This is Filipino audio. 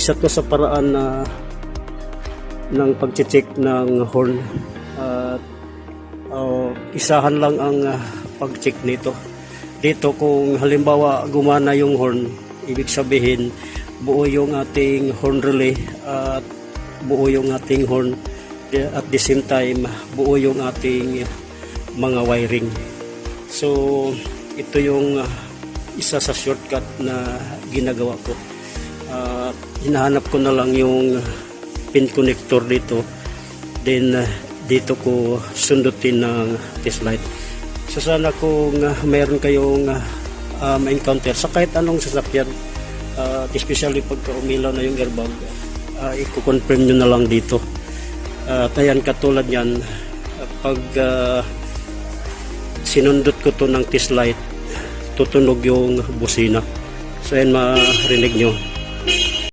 isa to sa paraan na ng pag-check ng horn. At uh, isahan lang ang uh, pag-check nito. Dito kung halimbawa gumana yung horn ibig sabihin buo yung ating horn relay at buo yung ating horn. At the same time buo yung ating mga wiring. So ito yung uh, isa sa shortcut na ginagawa ko at hinahanap ko na lang yung pin connector dito. Then uh, dito ko sundutin ng test light so sana kung uh, meron kayong uh, uh, ma-encounter sa kahit anong sasakyan uh, especially pagka umilaw na yung airbag uh, i-confirm nyo na lang dito. At ayan katulad yan uh, pag uh, sinundot ko to ng test light tutunog yung busina. So ayan marinig nyo me.